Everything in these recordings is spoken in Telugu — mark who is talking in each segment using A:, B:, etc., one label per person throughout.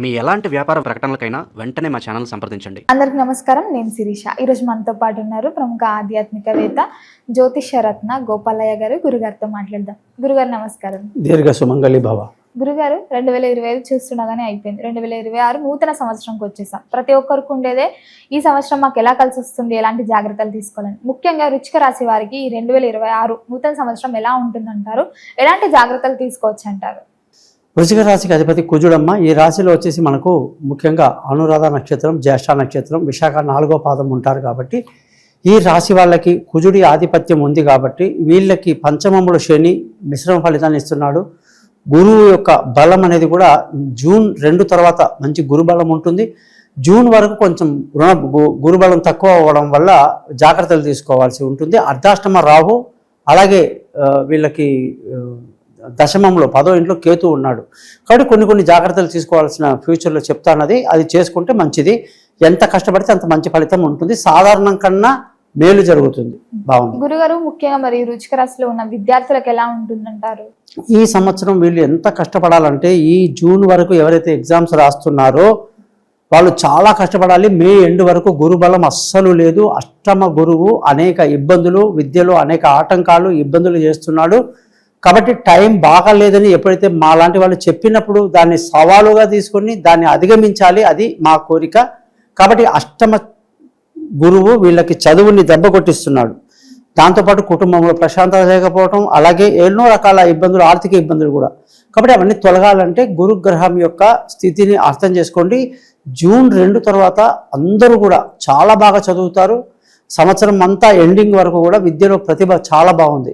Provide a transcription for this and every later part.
A: మీ ఎలాంటి వ్యాపార ప్రకటనలకైనా వెంటనే మా ఛానల్ సంప్రదించండి.
B: అందరికి నమస్కారం. నేను శిరీష. ఈరోజు మనతో పాటు ఉన్నారు ప్రముఖ ఆధ్యాత్మికవేత్త జ్యోతిష్యరత్న గోపాలయ్య గారు. గురుగారితో మాట్లాడదాం. గురుగారు నమస్కారం.
C: దీర్ఘ సుమంగళి భవ.
B: గురుగారు రెండు వేల ఇరవై ఐదు చూస్తుండగానే అయిపోయింది. రెండు వేల ఇరవై ఆరు నూతన సంవత్సరంకి వచ్చేసాం. ప్రతి ఒక్కరికి ఉండేదే ఈ సంవత్సరం మాకు ఎలా కలిసి వస్తుంది ఎలాంటి జాగ్రత్తలు తీసుకోవాలని. ముఖ్యంగా రుచిక రాశి వారికి ఈ రెండు వేల ఇరవై ఆరు నూతన సంవత్సరం ఎలా ఉంటుందంటారు? ఎలాంటి జాగ్రత్తలు తీసుకోవచ్చు అంటారు?
C: వృషిక రాశికి అధిపతి కుజుడమ్మ. ఈ రాశిలో వచ్చేసి మనకు ముఖ్యంగా అనురాధ నక్షత్రం జ్యేష్ఠ నక్షత్రం విశాఖ నాలుగో పాదం ఉంటారు కాబట్టి ఈ రాశి వాళ్ళకి కుజుడి ఆధిపత్యం ఉంది కాబట్టి వీళ్ళకి పంచమములు శని మిశ్రమ ఫలితాన్ని ఇస్తున్నాడు. గురువు యొక్క బలం అనేది కూడా జూన్ రెండు తర్వాత మంచి గురుబలం ఉంటుంది. జూన్ వరకు కొంచెం రుణ గు- గురుబలం తక్కువ అవ్వడం వల్ల జాగ్రత్తలు తీసుకోవాల్సి ఉంటుంది. అర్ధాష్టమ రాహు అలాగే వీళ్ళకి దశమంలో పదో ఇంట్లో కేతు ఉన్నాడు. కాబట్టి కొన్ని కొన్ని జాగ్రత్తలు తీసుకోవాల్సిన ఫ్యూచర్లో చెప్తానది అది చేసుకుంటే మంచిది. ఎంత కష్టపడితే అంత మంచి ఫలితం ఉంటుంది. సాధారణం కన్నా మేలు జరుగుతుంది. బాగుంది
B: గురుగారు ముఖ్యంగా మరి రుచిక రాశిలో ఉన్న విద్యార్థులకు ఎలా ఉంటుందంటారు?
C: ఈ సంవత్సరం వీళ్ళు ఎంత కష్టపడాలంటే ఈ జూన్ వరకు ఎవరైతే ఎగ్జామ్స్ రాస్తున్నారో వాళ్ళు చాలా కష్టపడాలి. మే ఎండ్ వరకు గురుబలం అస్సలు లేదు. అష్టమ గురువు అనేక ఇబ్బందులు విద్యలో అనేక ఆటంకాలు ఇబ్బందులు చేస్తున్నాడు. కాబట్టి టైం బాగాలేదని ఎప్పుడైతే మా లాంటి వాళ్ళు చెప్పినప్పుడు దాన్ని సవాలుగా తీసుకొని దాన్ని అధిగమించాలి అది మా కోరిక. కాబట్టి అష్టమ గురువు వీళ్ళకి చదువుని దెబ్బ కొట్టిస్తున్నాడు. దాంతోపాటు కుటుంబంలో ప్రశాంతత లేకపోవడం అలాగే ఎన్నో రకాల ఇబ్బందులు ఆర్థిక ఇబ్బందులు కూడా. కాబట్టి అవన్నీ తొలగాలంటే గురుగ్రహం యొక్క స్థితిని అర్థం చేసుకోండి. జూన్ రెండు తర్వాత అందరూ కూడా చాలా బాగా చదువుతారు. సంవత్సరం అంతా ఎండింగ్ వరకు కూడా విద్యలో ప్రతిభ చాలా బాగుంది.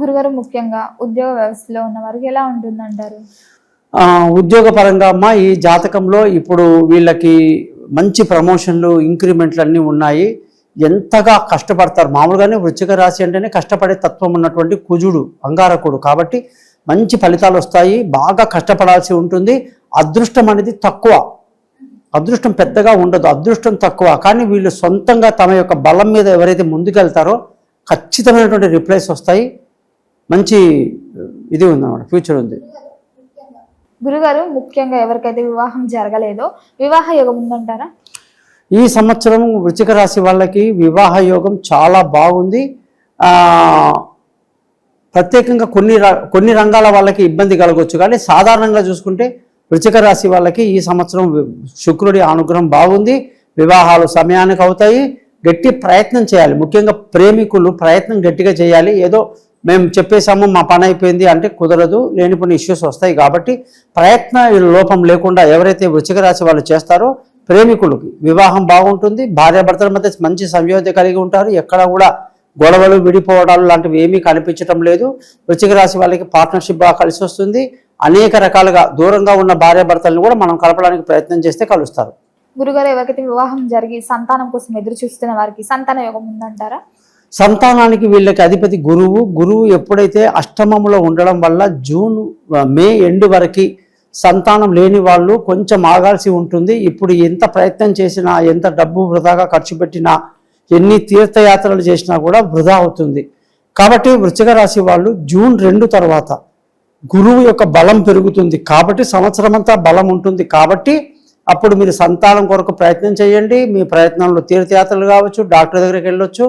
B: గురుగారు ముఖ్యంగా ఉద్యోగ వ్యవస్థలో ఉన్న వారికి ఎలా ఉంటుందంటారు?
C: ఆ, ఉద్యోగపరంగా అమ్మ ఈ జాతకంలో ఇప్పుడు వీళ్ళకి మంచి ప్రమోషన్లు ఇంక్రిమెంట్లు అన్నీ ఉన్నాయి. ఎంతగా కష్టపడతారు? మామూలుగానే వృచ్చిక రాశి అంటేనే కష్టపడే తత్వం ఉన్నటువంటి కుజుడు అంగారకుడు కాబట్టి మంచి ఫలితాలు వస్తాయి. బాగా కష్టపడాల్సి ఉంటుంది. అదృష్టం అనేది తక్కువ. అదృష్టం పెద్దగా ఉండదు. అదృష్టం తక్కువ. కానీ వీళ్ళు సొంతంగా తమ యొక్క బలం మీద ఎవరైతే ముందుకెళ్తారో ఖచ్చితమైనటువంటి రిప్లైస్ వస్తాయి. మంచి ఇది ఉందన్నమాట ఫ్యూచర్ ఉంది.
B: గురుగారు ముఖ్యంగా ఎవరికైతే వివాహం జరగలేదో వివాహ యోగం ఉందంటారా?
C: ఈ సంవత్సరం వృశ్చిక రాశి వాళ్ళకి వివాహ యోగం చాలా బాగుంది. ఆ, ప్రత్యేకంగా కొన్ని కొన్ని రంగాల వాళ్ళకి ఇబ్బంది కలగవచ్చు కానీ సాధారణంగా చూసుకుంటే వృశ్చిక రాశి వాళ్ళకి ఈ సంవత్సరం శుక్రుడి అనుగ్రహం బాగుంది. వివాహాలు సమయానికి అవుతాయి. గట్టి ప్రయత్నం చేయాలి. ముఖ్యంగా ప్రేమికులు ప్రయత్నం గట్టిగా చేయాలి. ఏదో మేము చెప్పేశాము మా పని అయిపోయింది అంటే కుదరదు లేనిపోయిన ఇష్యూస్ వస్తాయి కాబట్టి ప్రయత్న లోపం లేకుండా ఎవరైతే వృచ్చిక రాశి వాళ్ళు చేస్తారో ప్రేమికులకి వివాహం బాగుంటుంది భార్యాభర్తల మధ్య మంచి సంయోధ్య కలిగి ఉంటారు ఎక్కడ కూడా గొడవలు విడిపోవడాలు లాంటివి ఏమీ కనిపించడం లేదు. వృచ్చిక రాశి వాళ్ళకి పార్ట్నర్షిప్ బాగా కలిసి వస్తుంది. అనేక రకాలుగా దూరంగా ఉన్న భార్యాభర్తలను కూడా మనం కలపడానికి ప్రయత్నం చేస్తే కలుస్తారు.
B: గురుగారు ఎవరికైతే వివాహం జరిగి సంతానం కోసం ఎదురు చూస్తున్న వారికి సంతాన యోగం ఉందంటారా?
C: సంతానానికి వీళ్ళకి అధిపతి గురువు. గురువు ఎప్పుడైతే అష్టమంలో ఉండడం వల్ల జూన్ మే ఎండ్ వరకు సంతానం లేని వాళ్ళు కొంచెం ఆగాల్సి ఉంటుంది. ఇప్పుడు ఎంత ప్రయత్నం చేసినా ఎంత డబ్బు వృధాగా ఖర్చు పెట్టినా ఎన్ని తీర్థయాత్రలు చేసినా కూడా వృధా అవుతుంది. కాబట్టి వృశ్చిక రాశి వాళ్ళు జూన్ రెండు తర్వాత గురువు యొక్క బలం పెరుగుతుంది. కాబట్టి సంవత్సరం అంతా బలం ఉంటుంది. కాబట్టి అప్పుడు మీరు సంతానం కొరకు ప్రయత్నం చేయండి. మీ ప్రయత్నంలో తీర్థయాత్రలు కావచ్చు డాక్టర్ దగ్గరికి వెళ్ళొచ్చు.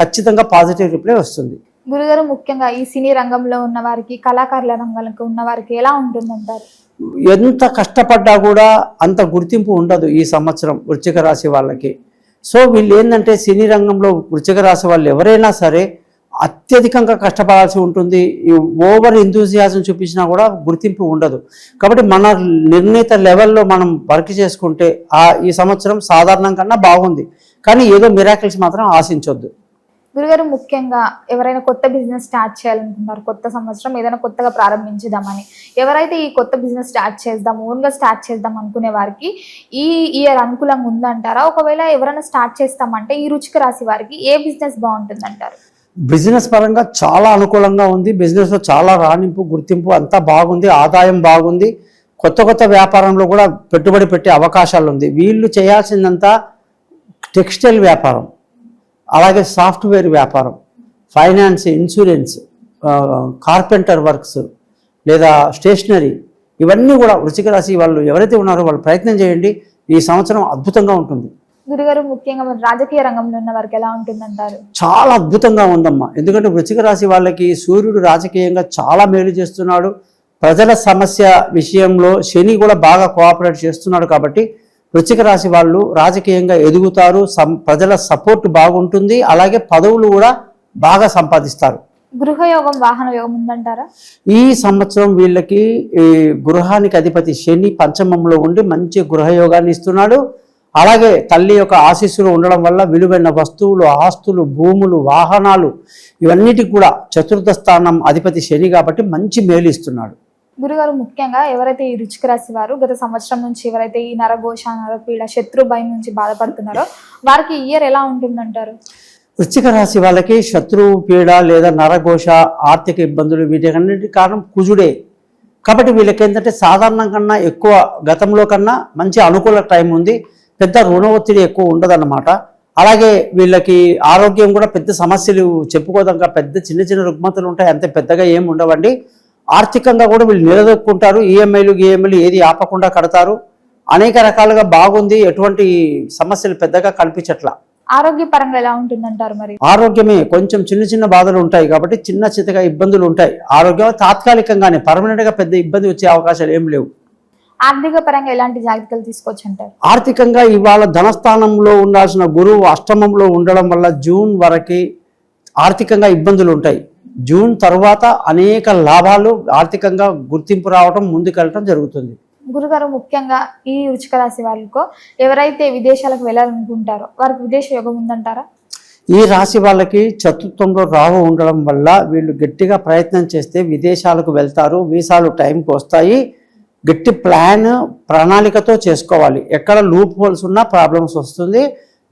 C: ఖచ్చితంగా పాజిటివ్ రిప్లై వస్తుంది.
B: గురుగారు ముఖ్యంగా ఈ సినీ రంగంలో ఉన్న వారికి కళాకారుల రంగంలో ఉన్న వారికి ఎలా ఉంటుందంటారు?
C: ఎంత కష్టపడ్డా కూడా అంత గుర్తింపు ఉండదు ఈ సంవత్సరం వృశ్చిక రాశి వాళ్ళకి. సో వీళ్ళు ఏంటంటే సినీ రంగంలో వృశ్చిక రాశి వాళ్ళు ఎవరైనా సరే అత్యధికంగా కష్టపడాల్సి ఉంటుంది. ఓవర్ ఎంతూజియాజం చూపించినా కూడా గుర్తింపు ఉండదు. కాబట్టి మన నిర్ణీత లెవెల్లో మనం వర్క్ చేసుకుంటే ఆ ఈ సంవత్సరం సాధారణం కన్నా బాగుంది. కానీ ఏదో మిరాకిల్స్ మాత్రం ఆశించొద్దు.
B: గురుగారు ముఖ్యంగా ఎవరైనా కొత్త బిజినెస్ స్టార్ట్ చేయాలనుకుంటున్నారు కొత్త సంవత్సరం ఏదైనా కొత్తగా ప్రారంభించుదామని ఎవరైతే ఈ కొత్త బిజినెస్ స్టార్ట్ చేద్దాం ఓన్గా స్టార్ట్ చేద్దాం అనుకునే వారికి ఈ ఇయర్ అనుకూలంగా ఉందంటారా? ఒకవేళ ఎవరైనా స్టార్ట్ చేస్తామంటే ఈ రుచిక రాశి వారికి ఏ బిజినెస్ బాగుంటుందంటారు?
C: బిజినెస్ పరంగా చాలా అనుకూలంగా ఉంది. బిజినెస్లో చాలా రాణింపు గుర్తింపు అంతా బాగుంది ఆదాయం బాగుంది. కొత్త కొత్త వ్యాపారంలో కూడా పెట్టుబడి పెట్టే అవకాశాలు ఉంది. వీళ్ళు చేయాల్సిందంతా టెక్స్టైల్ వ్యాపారం. అలాగే సాఫ్ట్వేర్ వ్యాపారం ఫైనాన్స్ ఇన్సూరెన్స్ కార్పెంటర్ వర్క్స్ లేదా స్టేషనరీ ఇవన్నీ కూడా వృశ్చిక రాశి వాళ్ళు ఎవరైతే ఉన్నారో వాళ్ళు ప్రయత్నం చేయండి. ఈ సంవత్సరం అద్భుతంగా ఉంటుంది.
B: గురుగారు ముఖ్యంగా రాజకీయ రంగంలో ఉన్న వారికి ఎలా ఉంటుందంటారు?
C: చాలా అద్భుతంగా ఉందమ్మా. ఎందుకంటే వృశ్చిక రాశి వాళ్ళకి సూర్యుడు రాజకీయంగా చాలా మేలు చేస్తున్నాడు. ప్రజల సమస్య విషయంలో శని కూడా బాగా కోఆపరేట్ చేస్తున్నాడు కాబట్టి వృశ్చిక రాశి వాళ్ళు రాజకీయంగా ఎదుగుతారు సం ప్రజల సపోర్ట్ బాగుంటుంది అలాగే పదవులు కూడా బాగా సంపాదిస్తారు.
B: గృహయోగం వాహన యోగం ఉందంటారా?
C: ఈ సంవత్సరం వీళ్ళకి ఈ గృహానికి అధిపతి శని పంచమంలో ఉండి మంచి గృహయోగాన్ని ఇస్తున్నాడు. అలాగే తల్లి యొక్క ఆశీస్సులు ఉండడం వల్ల విలువైన వస్తువులు ఆస్తులు భూములు వాహనాలు ఇవన్నిటికి కూడా చతుర్థ స్థానం అధిపతి శని కాబట్టి మంచి మేలు ఇస్తున్నాడు.
B: గురుగారు ముఖ్యంగా ఎవరైతే ఈ రుచిక రాశి వారు గత సంవత్సరం నుంచి ఎవరైతే ఈ నరఘోష నరపీడ శత్రు భయం నుంచి బాధపడుతున్నారో వారికి ఈ ఇయర్ ఎలా ఉంటుందంటారు?
C: వృశ్చిక రాశి వాళ్ళకి శత్రువు పీడ లేదా నరఘోష ఆర్థిక ఇబ్బందులు వీటికన్నిటి కారణం కుజుడే. కాబట్టి వీళ్ళకి ఏంటంటే సాధారణం కన్నా ఎక్కువ గతంలో కన్నా మంచి అనుకూల టైం ఉంది. పెద్ద రుణ ఒత్తిడి ఎక్కువ ఉండదన్నమాట. అలాగే వీళ్ళకి ఆరోగ్యం కూడా పెద్ద సమస్యలు చెప్పుకోదంగా పెద్ద చిన్న చిన్న రుగ్మతలు ఉంటాయి. అంతే పెద్దగా ఏమి ఉండవండి. ఆర్థికంగా కూడా వీళ్ళు నిలదొక్కుంటారు. ఈఎంఐలు ఈఎంఐలు ఏది ఆపకుండా కడతారు. అనేక రకాలుగా బాగుంది. ఎటువంటి సమస్యలు పెద్దగా కనిపించట్లా
B: ఆరోగ్య పరంగా ఎలా ఉంటుందంటారు మరి?
C: ఆరోగ్యమే కొంచెం చిన్న చిన్న బాధలు ఉంటాయి కాబట్టి చిన్న చిన్నగా ఇబ్బందులు ఉంటాయి. ఆరోగ్యం తాత్కాలికంగానే పర్మనెంట్గా పెద్ద ఇబ్బంది వచ్చే అవకాశాలు ఏం లేవు.
B: ఆర్థిక పరంగా ఎలాంటి జాగ్రత్తలు తీసుకోవచ్చు అంటారు
C: ఆర్థికంగా ఇవాళ ధనస్థానంలో ఉండాల్సిన గురువు అష్టమంలో ఉండడం వల్ల జూన్ వరకు ఆర్థికంగా ఇబ్బందులు ఉంటాయి. జూన్ తర్వాత అనేక లాభాలు ఆర్థికంగా గుర్తింపు రావడం ముందుకెళ్ళటం జరుగుతుంది.
B: గురుగారు ముఖ్యంగా ఈ రుచిక రాశి వాళ్ళకు ఎవరైతే విదేశాలకు వెళ్ళాలనుకుంటారో వారికి విదేశ యోగం ఉందంటారా?
C: ఈ రాశి వాళ్ళకి చతుర్థంలో రాహు ఉండడం వల్ల వీళ్ళు గట్టిగా ప్రయత్నం చేస్తే విదేశాలకు వెళ్తారు వీసాలు టైంకి వస్తాయి. గట్టి ప్లాన్ ప్రణాళికతో చేసుకోవాలి. ఎక్కడ లూప్ హోల్స్ ఉన్నా ప్రాబ్లమ్స్ వస్తుంది.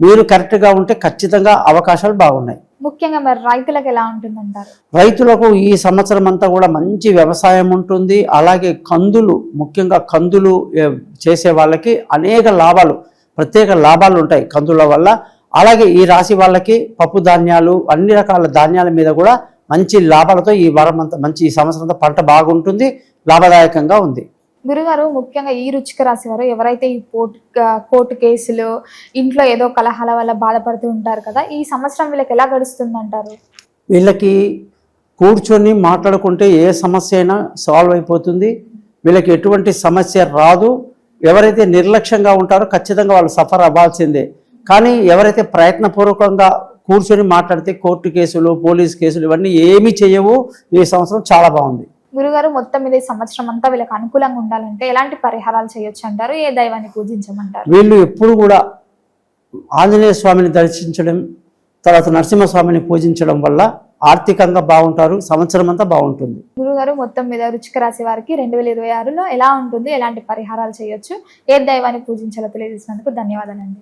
C: మీరు కరెక్ట్గా ఉంటే ఖచ్చితంగా అవకాశాలు బాగున్నాయి.
B: ముఖ్యంగా మరి రైతులకు ఎలా ఉంటుందంటారు?
C: రైతులకు ఈ సంవత్సరం అంతా కూడా మంచి వ్యవసాయం ఉంటుంది. అలాగే కందులు ముఖ్యంగా కందులు చేసే వాళ్ళకి అనేక లాభాలు ప్రత్యేక లాభాలు ఉంటాయి కందుల వల్ల. అలాగే ఈ రాశి వాళ్ళకి పప్పు ధాన్యాలు అన్ని రకాల ధాన్యాల మీద కూడా మంచి లాభాలతో ఈ వారం అంతా మంచి ఈ సంవత్సరం అంతా పంట బాగుంటుంది లాభదాయకంగా ఉంది.
B: గురుగారు ముఖ్యంగా ఈ రుచికి రాసేవారు ఎవరైతే ఈ కోర్టు కోర్టు కేసులు ఇంట్లో ఏదో కలహాల వల్ల బాధపడుతూ ఉంటారు కదా ఈ సంవత్సరం వీళ్ళకి ఎలా గడుస్తుందంటారు?
C: వీళ్ళకి కూర్చొని మాట్లాడుకుంటే ఏ సమస్య అయినా సాల్వ్ అయిపోతుంది. వీళ్ళకి ఎటువంటి సమస్య రాదు. ఎవరైతే నిర్లక్ష్యంగా ఉంటారో ఖచ్చితంగా వాళ్ళు సఫర్ అవ్వాల్సిందే. కానీ ఎవరైతే ప్రయత్నపూర్వకంగా కూర్చొని మాట్లాడితే కోర్టు కేసులు పోలీస్ కేసులు ఇవన్నీ ఏమీ చేయవు. ఈ సంవత్సరం చాలా బాగుంది.
B: గురుగారు మొత్తం మీద సంవత్సరం అంతా వీళ్ళకి అనుకూలంగా ఉండాలంటే ఎలాంటి పరిహారాలు చేయొచ్చు అంటారు? ఏ దైవాన్ని పూజించమంటారు?
C: వీళ్ళు ఎప్పుడు కూడా ఆంజనేయ స్వామిని దర్శించడం తర్వాత నరసింహస్వామిని పూజించడం వల్ల ఆర్థికంగా బాగుంటారు సంవత్సరం అంతా బాగుంటుంది.
B: గురుగారు మొత్తం మీద రుచిక రాశి వారికి రెండు వేల ఇరవై ఆరులో ఎలా ఉంటుంది? ఎలాంటి పరిహారాలు చేయొచ్చు? ఏ దైవాన్ని పూజించాలో తెలియజేసినందుకు ధన్యవాదాలండి.